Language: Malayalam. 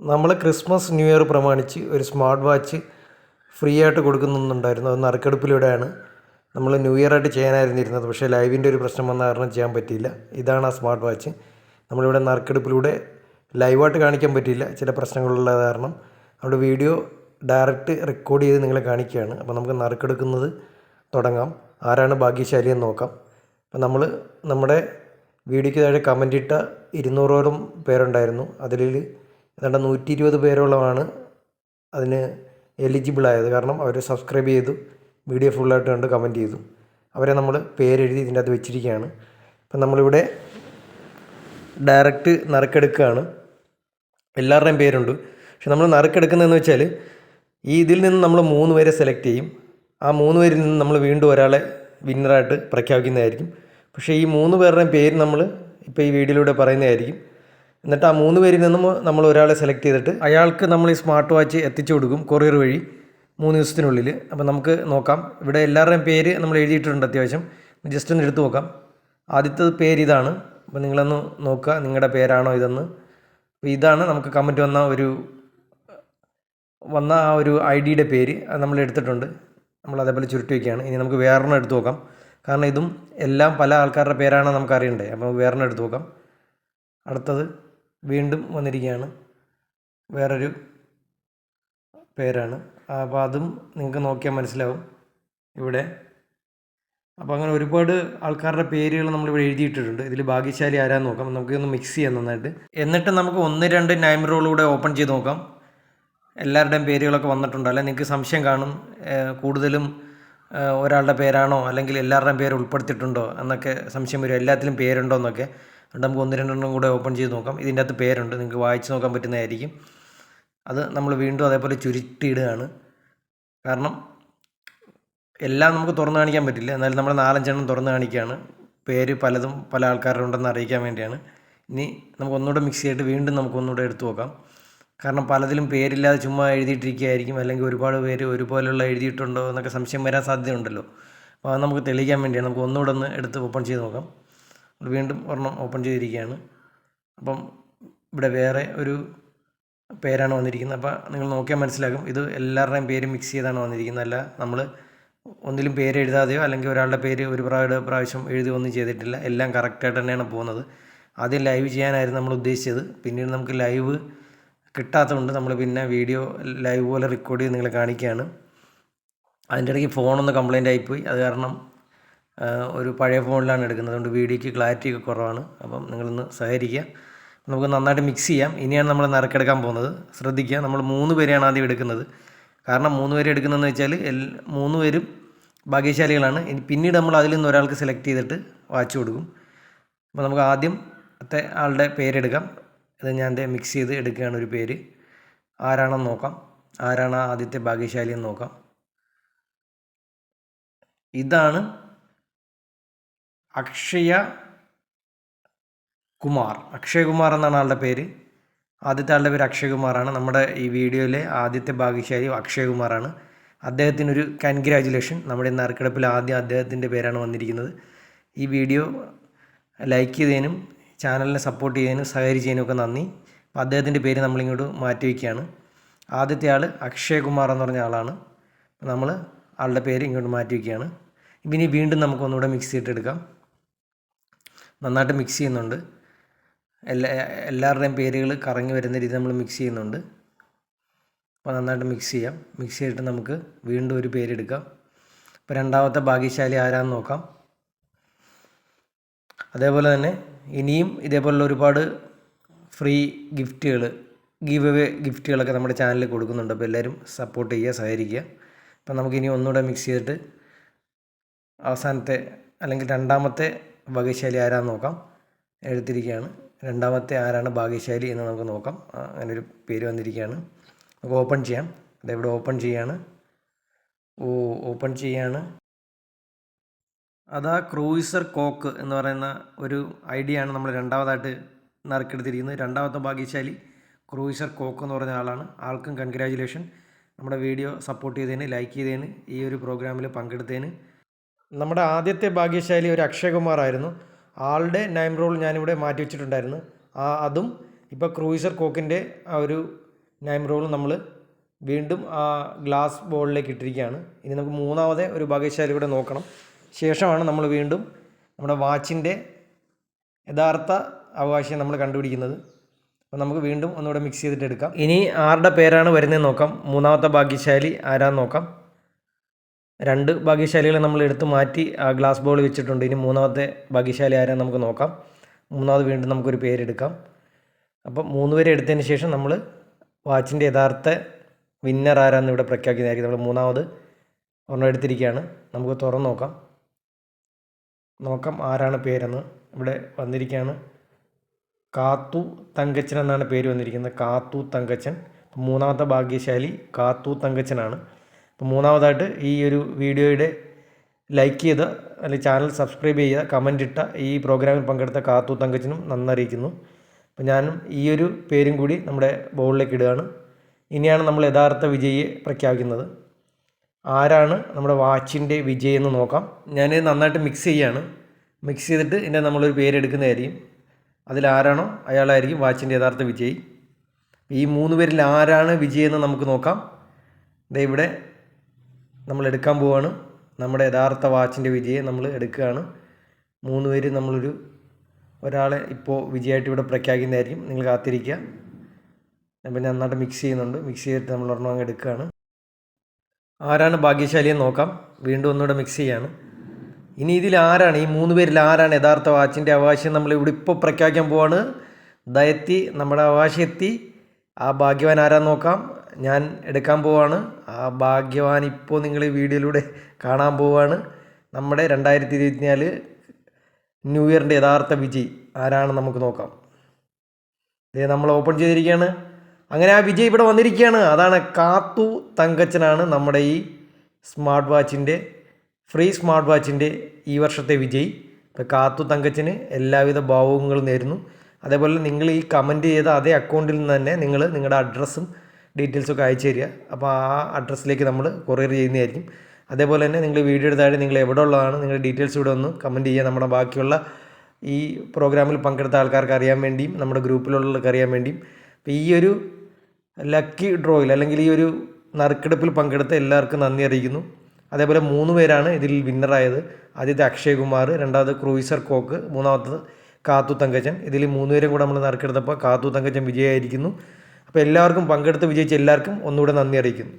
നമ്മൾ ക്രിസ്മസ് ന്യൂ ഇയർ പ്രമാണിച്ച് ഒരു സ്മാർട്ട് വാച്ച് ഫ്രീ ആയിട്ട് കൊടുക്കുന്നുണ്ടായിരുന്നു അത് നറുക്കെടുപ്പിലൂടെയാണ് നമ്മൾ ന്യൂ ഇയർ ആയിട്ട് ചെയ്യാനായിരുന്നു ഇരുന്നത്. പക്ഷേ ലൈവിന്റെ ഒരു പ്രശ്നം വന്ന കാരണം ചെയ്യാൻ പറ്റിയില്ല. ഇതാണ് ആ സ്മാർട്ട് വാച്ച് നമ്മളിവിടെ നറുക്കെടുപ്പിലൂടെ ലൈവായിട്ട് കാണിക്കാൻ പറ്റിയില്ല. ചില പ്രശ്നങ്ങളുള്ള കാരണം. അവിടെ വീഡിയോ ഡയറക്റ്റ് റെക്കോർഡ് ചെയ്ത് നിങ്ങളെ കാണിക്കുകയാണ്. അപ്പോൾ നമുക്ക് നറുക്കെടുക്കുന്നത് തുടങ്ങാം. ആരാണ് ഭാഗ്യശാലി എന്ന് നോക്കാം. അപ്പോൾ നമ്മൾ നമ്മുടെ വീഡിയോയ്ക്ക് താഴെ കമന്റ് ഇട്ട ഇരുന്നൂറോളം പേരുണ്ടായിരുന്നു. അതിൽ ഏതാണ്ട് നൂറ്റി ഇരുപത് പേരോളമാണ് അതിന് എലിജിബിൾ ആയത് കാരണം അവർ സബ്സ്ക്രൈബ് ചെയ്തു വീഡിയോ ഫുള്ളായിട്ട് കണ്ട് കമന്റ് ചെയ്തു. അവരെ നമ്മൾ പേരെഴുതി ഇതിന്റെ അകത്ത് വെച്ചിരിക്കുകയാണ്. അപ്പം നമ്മളിവിടെ ഡയറക്റ്റ് നറുക്കെടുക്കുകയാണ്. എല്ലാവരുടെയും പേരുണ്ട്. പക്ഷെ നമ്മൾ നറുക്കെടുക്കുന്നതെന്ന് വെച്ചാൽ ഈ ഇതിൽ നിന്ന് നമ്മൾ മൂന്ന് പേരെ സെലക്ട് ചെയ്യും. ആ മൂന്ന് പേരിൽ നിന്ന് നമ്മൾ വീണ്ടും ഒരാളെ വിന്നറായിട്ട് പ്രഖ്യാപിക്കുന്നതായിരിക്കും. പക്ഷേ ഈ മൂന്ന് പേരുടെയും പേര് നമ്മൾ ഇപ്പോൾ ഈ വീഡിയോയിലൂടെ പറയുന്നതായിരിക്കും. എന്നിട്ട് ആ മൂന്ന് പേരിൽ നിന്നും നമ്മൾ ഒരാളെ സെലക്ട് ചെയ്തിട്ട് അയാൾക്ക് നമ്മൾ ഈ സ്മാർട്ട് വാച്ച് എത്തിച്ചു കൊടുക്കും കൊറിയർ വഴി മൂന്ന് ദിവസത്തിനുള്ളിൽ. അപ്പോൾ നമുക്ക് നോക്കാം. ഇവിടെ എല്ലാവരുടെയും പേര് നമ്മൾ എഴുതിയിട്ടുണ്ട് അത്യാവശ്യം. ജസ്റ്റ് ഒന്ന് എടുത്തു നോക്കാം. ആദ്യത്തെ പേര് ഇതാണ്. അപ്പോൾ നിങ്ങളൊന്ന് നോക്കുക നിങ്ങളുടെ പേരാണോ ഇതെന്ന്. അപ്പോൾ ഇതാണ് നമുക്ക് കമന്റ് വന്ന ഒരു വന്ന ആ ഒരു ഐ ഡിയുടെ പേര്. അത് നമ്മൾ എടുത്തിട്ടുണ്ട്. നമ്മൾ അതേപോലെ ചുരുട്ടി വയ്ക്കുകയാണ്. ഇനി നമുക്ക് വേറൊരെണ്ണം എടുത്തു നോക്കാം. കാരണം ഇതും എല്ലാം പല ആൾക്കാരുടെ പേരാണ് നമുക്ക് അറിയണ്ടേ അപ്പോൾ വേറെണ്ണം എടുത്തു നോക്കാം. അടുത്തത്. വീണ്ടും വന്നിരിക്കുകയാണ്. വേറൊരു പേരാണ്. അപ്പോൾ അതും നിങ്ങൾക്ക് നോക്കിയാൽ മനസ്സിലാവും. ഇവിടെ അപ്പോൾ അങ്ങനെ ഒരുപാട് ആൾക്കാരുടെ പേരുകൾ നമ്മളിവിടെ എഴുതിയിട്ടിട്ടുണ്ട്. ഇതിൽ ഭാഗ്യശാലി ആരാന്ന് നോക്കാം. നമുക്ക് ഒന്ന് മിക്സ് ചെയ്യാം നന്നായിട്ട്. എന്നിട്ട് നമുക്ക് ഒന്ന് രണ്ട് നൈം റോളൂടെ ഓപ്പൺ ചെയ്ത് നോക്കാം. എല്ലാവരുടെയും പേരുകളൊക്കെ വന്നിട്ടുണ്ടോ. അല്ലെ? നിങ്ങൾക്ക് സംശയം കാണും. കൂടുതലും ഒരാളുടെ പേരാണോ? അല്ലെങ്കിൽ എല്ലാവരുടെയും പേര് ഉൾപ്പെടുത്തിയിട്ടുണ്ടോ? എന്നൊക്കെ സംശയം വരും. എല്ലാത്തിലും പേരുണ്ടോ എന്നൊക്കെ. അതുകൊണ്ട് നമുക്ക് ഒന്ന് രണ്ടെണ്ണം കൂടെ ഓപ്പൺ ചെയ്ത് നോക്കാം. ഇതിന്റെ അകത്ത് പേരുണ്ട്. നിങ്ങൾക്ക് വായിച്ച് നോക്കാൻ പറ്റുന്നതായിരിക്കും. അത് നമ്മൾ വീണ്ടും അതേപോലെ ചുരുട്ടിയിടുകയാണ്. കാരണം എല്ലാം നമുക്ക് തുറന്ന് കാണിക്കാൻ പറ്റില്ല. എന്നാലും നമ്മൾ നാലഞ്ചെണ്ണം തുറന്ന് കാണിക്കുകയാണ്. പേര് പലതും പല ആൾക്കാരുടെ ഉണ്ടെന്ന് അറിയിക്കാൻ വേണ്ടിയാണ്. ഇനി നമുക്ക് ഒന്നുകൂടെ മിക്സ് ചെയ്തിട്ട് വീണ്ടും നമുക്ക് ഒന്നുകൂടെ എടുത്തു നോക്കാം. കാരണം പലതിലും പേരില്ലാതെ ചുമ്മാ എഴുതിയിട്ടിരിക്കുകയായിരിക്കും. അല്ലെങ്കിൽ ഒരുപാട് പേര് ഒരുപോലെയുള്ള എഴുതിയിട്ടുണ്ടോ എന്നൊക്കെ സംശയം വരാൻ സാധ്യതയുണ്ടല്ലോ. അപ്പോൾ അത് നമുക്ക് തെളിയിക്കാൻ വേണ്ടിയാണ്. നമുക്ക് ഒന്നുകൂടെ ഒന്ന് എടുത്ത് ഓപ്പൺ ചെയ്ത് നോക്കാം. വീണ്ടും ഒരെണ്ണം ഓപ്പൺ ചെയ്തിരിക്കുകയാണ്. അപ്പം ഇവിടെ വേറെ ഒരു പേരാണ് വന്നിരിക്കുന്നത്. അപ്പോൾ നിങ്ങൾ നോക്കിയാൽ മനസ്സിലാകും ഇത് എല്ലാവരുടെയും പേര് മിക്സ് ചെയ്താണ് വന്നിരിക്കുന്നത്. അല്ല നമ്മൾ ഒന്നിലും പേര് എഴുതാതെയോ അല്ലെങ്കിൽ ഒരാളുടെ പേര് ഒരു പ്രാവശ്യം എഴുതി ഒന്നും ചെയ്തിട്ടില്ല. എല്ലാം കറക്റ്റായിട്ട് തന്നെയാണ് പോകുന്നത്. ആദ്യം ലൈവ് ചെയ്യാനായിരുന്നു നമ്മൾ ഉദ്ദേശിച്ചത്. പിന്നീട് നമുക്ക് ലൈവ് കിട്ടാത്തതുകൊണ്ട് നമ്മൾ പിന്നെ വീഡിയോ ലൈവ് പോലെ റെക്കോർഡ് ചെയ്ത് നിങ്ങളെ കാണിക്കുകയാണ്. അതിന്റെ ഇടയ്ക്ക് ഫോണൊന്ന് കംപ്ലൈന്റ് ആയിപ്പോയി. അത് കാരണം ഒരു പഴയ ഫോണിലാണ് എടുക്കുന്നത്. അതുകൊണ്ട് വീഡിയോയ്ക്ക് ക്ലാരിറ്റി ഒക്കെ കുറവാണ്. അപ്പം നിങ്ങളൊന്ന് സഹകരിക്കുക. നമുക്ക് നന്നായിട്ട് മിക്സ് ചെയ്യാം. ഇനിയാണ് നമ്മൾ നറുക്കെടുക്കാൻ പോകുന്നത്. ശ്രദ്ധിക്കുക. നമ്മൾ മൂന്ന് പേരെയാണ് ആദ്യം എടുക്കുന്നത്. കാരണം മൂന്ന് പേര് എടുക്കുന്നതെന്ന് വെച്ചാൽ എൽ മൂന്ന് പേരും ഭാഗ്യശാലികളാണ്. ഇനി പിന്നീട് നമ്മൾ അതിൽ നിന്ന് ഒരാൾക്ക് സെലക്ട് ചെയ്തിട്ട് വാച്ച് കൊടുക്കും. അപ്പോൾ നമുക്ക് ആദ്യത്തെ ആളുടെ പേരെടുക്കാം ഇത് ഞാൻ മിക്സ് ചെയ്ത് എടുക്കുകയാണ് ഒരു പേര്. ആരാണെന്ന് നോക്കാം. ആരാണ് ആദ്യത്തെ ഭാഗ്യശാലി എന്ന് നോക്കാം. ഇതാണ് അക്ഷയ കുമാർ. അക്ഷയ് കുമാർ എന്നാണ് ആളുടെ പേര്. ആദ്യത്തെ ആളുടെ പേര് അക്ഷയകുമാറാണ് നമ്മുടെ ഈ വീഡിയോയിലെ ആദ്യത്തെ ഭാഗ്യശാലി അക്ഷയകുമാറാണ് അദ്ദേഹത്തിനൊരു കൺഗ്രാജുലേഷൻ. നമ്മുടെ ഈ നറുക്കെടുപ്പിൽ ആദ്യം അദ്ദേഹത്തിന്റെ പേരാണ് വന്നിരിക്കുന്നത്. ഈ വീഡിയോ ലൈക്ക് ചെയ്തതിനും ചാനലിനെ സപ്പോർട്ട് ചെയ്തതിനും സഹകരിച്ചതിനും ഒക്കെ നന്ദി. അപ്പോൾ അദ്ദേഹത്തിന്റെ പേര് നമ്മളിങ്ങോട്ട് മാറ്റി വയ്ക്കുകയാണ്. ആദ്യത്തെ ആൾ അക്ഷയകുമാർ എന്ന് പറഞ്ഞ ആളാണ്. നമ്മൾ ആളുടെ പേര് ഇങ്ങോട്ട് മാറ്റി വയ്ക്കുകയാണ്. ഇനി വീണ്ടും നമുക്ക് ഒന്നുകൂടെ മിക്സ് ചെയ്തിട്ടെടുക്കാം നന്നായിട്ട് മിക്സ് ചെയ്യുന്നുണ്ട്. എല്ലാ എല്ലാവരുടെയും പേരുകൾ കറങ്ങി വരുന്ന രീതി നമ്മൾ മിക്സ് ചെയ്യുന്നുണ്ട്. അപ്പോൾ നന്നായിട്ട് മിക്സ് ചെയ്യാം. മിക്സ് ചെയ്തിട്ട് നമുക്ക് വീണ്ടും ഒരു പേരെടുക്കാം. അപ്പോൾ രണ്ടാമത്തെ ഭാഗ്യശാലി ആരാന്ന് നോക്കാം. അതേപോലെ തന്നെ ഇനിയും ഇതേപോലുള്ള ഒരുപാട് ഫ്രീ ഗിഫ്റ്റുകൾ ഗീവ് അവേ ഗിഫ്റ്റുകളൊക്കെ നമ്മുടെ ചാനലിൽ കൊടുക്കുന്നുണ്ട്. അപ്പോൾ എല്ലാവരും സപ്പോർട്ട് ചെയ്യുക സഹകരിക്കുക. അപ്പോൾ നമുക്ക് ഇനി ഒന്നുകൂടെ മിക്സ് ചെയ്തിട്ട് അവസാനത്തെ അല്ലെങ്കിൽ രണ്ടാമത്തെ ഭാഗ്യശാലി ആരാന്ന് നോക്കാം. എഴുത്തിരിക്കുകയാണ് രണ്ടാമത്തെ ആരാണ് ഭാഗ്യശാലി എന്ന് നമുക്ക് നോക്കാം. അങ്ങനെ ഒരു പേര് വന്നിരിക്കുകയാണ്. നമുക്ക് ഓപ്പൺ ചെയ്യാം. അതെവിടെ ഓപ്പൺ ചെയ്യാണ്. ഓ ഓപ്പൺ ചെയ്യാണ്. അതാ ക്രൂയിസർ കോക്ക് എന്ന് പറയുന്ന ഒരു ഐഡിയ ആണ് നമ്മൾ രണ്ടാമതായിട്ട് നറുക്കെടുത്തിരിക്കുന്നത്. രണ്ടാമത്തെ ഭാഗ്യശാലി ക്രൂയിസർ കോക്ക് എന്ന് പറഞ്ഞ ആളാണ്. ആൾക്കും കൺഗ്രാജുലേഷൻ നമ്മുടെ വീഡിയോ സപ്പോർട്ട് ചെയ്തതിന് ലൈക്ക് ചെയ്തതിന് ഈ ഒരു പ്രോഗ്രാമിൽ പങ്കെടുത്തതിന് നമ്മുടെ ആദ്യത്തെ ഭാഗ്യശാലി ഒരു അക്ഷയകുമാർ ആയിരുന്നു ആളുടെ നൈം റോൾ ഞാനിവിടെ മാറ്റി വെച്ചിട്ടുണ്ടായിരുന്നു. ആ അതും ഇപ്പോൾ ക്രൂയിസർ കോക്കിന്റെ ആ ഒരു നൈം റോൾ നമ്മൾ വീണ്ടും ആ ഗ്ലാസ് ബോളിലേക്ക് ഇട്ടിരിക്കുകയാണ്. ഇനി നമുക്ക് മൂന്നാമത്തെ ഒരു ഭാഗ്യശാലി കൂടെ നോക്കണം. ശേഷമാണ് നമ്മൾ വീണ്ടും നമ്മുടെ വാച്ചിന്റെ യഥാർത്ഥ അവകാശം നമ്മൾ കണ്ടുപിടിക്കുന്നത്. അപ്പോൾ നമുക്ക് വീണ്ടും ഒന്നുകൂടെ മിക്സ് ചെയ്തിട്ട് എടുക്കാം. ഇനി ആരുടെ പേരാണ് വരുന്നതെന്ന് നോക്കാം. മൂന്നാമത്തെ ഭാഗ്യശാലി ആരാന്ന് നോക്കാം. രണ്ട് ഭാഗ്യശാലികളെ നമ്മൾ എടുത്ത് മാറ്റി ഗ്ലാസ് ബോൾ വെച്ചിട്ടുണ്ട്. ഇനി മൂന്നാമത്തെ ഭാഗ്യശാലി ആരാന്ന് നമുക്ക് നോക്കാം. മൂന്നാമത് വീണ്ടും നമുക്കൊരു പേരെടുക്കാം. അപ്പം മൂന്ന് പേരെ എടുത്തതിന് ശേഷം നമ്മൾ വാച്ചിന്റെ യഥാർത്ഥ വിന്നർ ആരാന്ന് ഇവിടെ പ്രഖ്യാപിക്കുന്നതായിരിക്കും. നമ്മൾ മൂന്നാമത് ഒരെണ്ണം എടുത്തിരിക്കുകയാണ്. നമുക്ക് തുറന്ന് നോക്കാം. നോക്കാം ആരാണ് പേരെന്ന്. ഇവിടെ വന്നിരിക്കുകയാണ്. കാത്തു തങ്കച്ചൻ എന്നാണ് പേര് വന്നിരിക്കുന്നത്. കാത്തു തങ്കച്ചൻ. മൂന്നാമത്തെ ഭാഗ്യശാലി കാത്തു തങ്കച്ചനാണ്. അപ്പോൾ മൂന്നാമതായിട്ട് ഈ ഒരു വീഡിയോയുടെ ലൈക്ക് ചെയ്ത അല്ലെങ്കിൽ ചാനൽ സബ്സ്ക്രൈബ് ചെയ്യുക കമന്റ് ഇട്ട ഈ പ്രോഗ്രാമിൽ പങ്കെടുത്ത കാത്തു തങ്കച്ചനും നന്നറിയിക്കുന്നു അപ്പോൾ ഞാനും ഈ ഒരു പേരും കൂടി നമ്മുടെ ബോളിലേക്ക് ഇടുകയാണ്. ഇനിയാണ് നമ്മൾ യഥാർത്ഥ വിജയിയെ പ്രഖ്യാപിക്കുന്നത്. ആരാണ് നമ്മുടെ വാച്ചിന്റെ വിജയം എന്ന് നോക്കാം. ഞാൻ നന്നായിട്ട് മിക്സ് ചെയ്യാണ്. മിക്സ് ചെയ്തിട്ട് ഇതിന്റെ നമ്മളൊരു പേരെടുക്കുന്നതായിരിക്കും അതിലാരാണോ അയാളായിരിക്കും വാച്ചിന്റെ യഥാർത്ഥ വിജയി. ഈ മൂന്ന് പേരിൽ ആരാണ് വിജയെന്ന് നമുക്ക് നോക്കാം. ഇവിടെ നമ്മൾ എടുക്കാൻ പോവുകയാണ് നമ്മുടെ യഥാർത്ഥ വാച്ചിന്റെ വിജയെ നമ്മൾ എടുക്കുകയാണ്. മൂന്ന് പേര് നമ്മളൊരു ഒരാളെ ഇപ്പോൾ വിജയമായിട്ട് ഇവിടെ പ്രഖ്യാപിക്കുന്നതായിരിക്കും. നിങ്ങൾ കാത്തിരിക്കുക. പിന്നെ നന്നായിട്ട് മിക്സ് ചെയ്യുന്നുണ്ട്. മിക്സ് ചെയ്തിട്ട് നമ്മൾ ഒരെണ്ണം അങ്ങ് എടുക്കുകയാണ്. ആരാണ് ഭാഗ്യശാലിയെന്ന് നോക്കാം. വീണ്ടും ഒന്നുകൂടെ മിക്സ് ചെയ്യാണ്. ഇനി ഇതിൽ ആരാണ്? ഈ മൂന്ന് പേരിൽ ആരാണ് യഥാർത്ഥ വാച്ചിന്റെ അവകാശം നമ്മൾ ഇവിടെ ഇപ്പോൾ പ്രഖ്യാപിക്കാൻ പോവാണ്? ദയത്തി നമ്മുടെ അവകാശം എത്തി. ആ ഭാഗ്യവാൻ ആരാ നോക്കാം. ഞാൻ എടുക്കാൻ പോവാണ്. ആ ഭാഗ്യവാൻ ഇപ്പോൾ നിങ്ങൾ ഈ വീഡിയോയിലൂടെ കാണാൻ പോവാണ്. നമ്മുടെ രണ്ടായിരത്തി ഇരുപത്തിനാല് ന്യൂ ഇയറിന്റെ യഥാർത്ഥ വിജയ് ആരാണ് നമുക്ക് നോക്കാം. ഇതേ നമ്മൾ ഓപ്പൺ ചെയ്തിരിക്കുകയാണ്. അങ്ങനെ ആ വിജയ് ഇവിടെ വന്നിരിക്കുകയാണ്. അതാണ് കാത്തു തങ്കച്ചനാണ് നമ്മുടെ ഈ സ്മാർട്ട് വാച്ചിന്റെ ഫ്രീ സ്മാർട്ട് വാച്ചിന്റെ ഈ വർഷത്തെ വിജയ്. ഇപ്പോൾ കാത്തു തങ്കച്ചന് എല്ലാവിധ ഭാവങ്ങളും നേരുന്നു. അതേപോലെ നിങ്ങൾ ഈ കമന്റ് ചെയ്ത അതേ അക്കൗണ്ടിൽ നിന്ന് തന്നെ നിങ്ങൾ നിങ്ങളുടെ അഡ്രസ്സും ഡീറ്റെയിൽസും ഒക്കെ അയച്ചു തരിക. അപ്പോൾ ആ അഡ്രസ്സിലേക്ക് നമ്മൾ കൊറിയർ ചെയ്യുന്നതായിരിക്കും. അതേപോലെ തന്നെ നിങ്ങൾ വീഡിയോ എടുത്തായിട്ട് നിങ്ങൾ എവിടെ ഉള്ളതാണ് നിങ്ങളുടെ ഡീറ്റെയിൽസ് ഇവിടെ ഒന്ന് കമന്റ് ചെയ്യുക. നമ്മുടെ ബാക്കിയുള്ള ഈ പ്രോഗ്രാമിൽ പങ്കെടുത്ത ആൾക്കാർക്ക് അറിയാൻ വേണ്ടിയും നമ്മുടെ ഗ്രൂപ്പിലുള്ളവർക്ക് അറിയാൻ വേണ്ടിയും. അപ്പോൾ ഈ ഒരു ലക്കി ഡ്രോയിൽ അല്ലെങ്കിൽ ഈ ഒരു നറുക്കെടുപ്പിൽ പങ്കെടുത്ത എല്ലാവർക്കും നന്ദി അറിയിക്കുന്നു. അതേപോലെ മൂന്ന് പേരാണ് ഇതിൽ വിന്നറായത്. ആദ്യത്തെ അക്ഷയ് കുമാർ രണ്ടാമത് ക്രൂയിസർ കോക്ക് മൂന്നാമത്തത് കാത്തു തങ്കച്ചൻ. ഇതിൽ മൂന്ന് പേരും കൂടെ നമ്മൾ നറുക്കെടുത്തപ്പോൾ കാത്തു തങ്കച്ചൻ വിജയമായിരിക്കുന്നു അപ്പോൾ എല്ലാവർക്കും പങ്കെടുത്ത് വിജയിച്ച എല്ലാവർക്കും ഒന്നുകൂടെ നന്ദി അറിയിക്കുന്നു.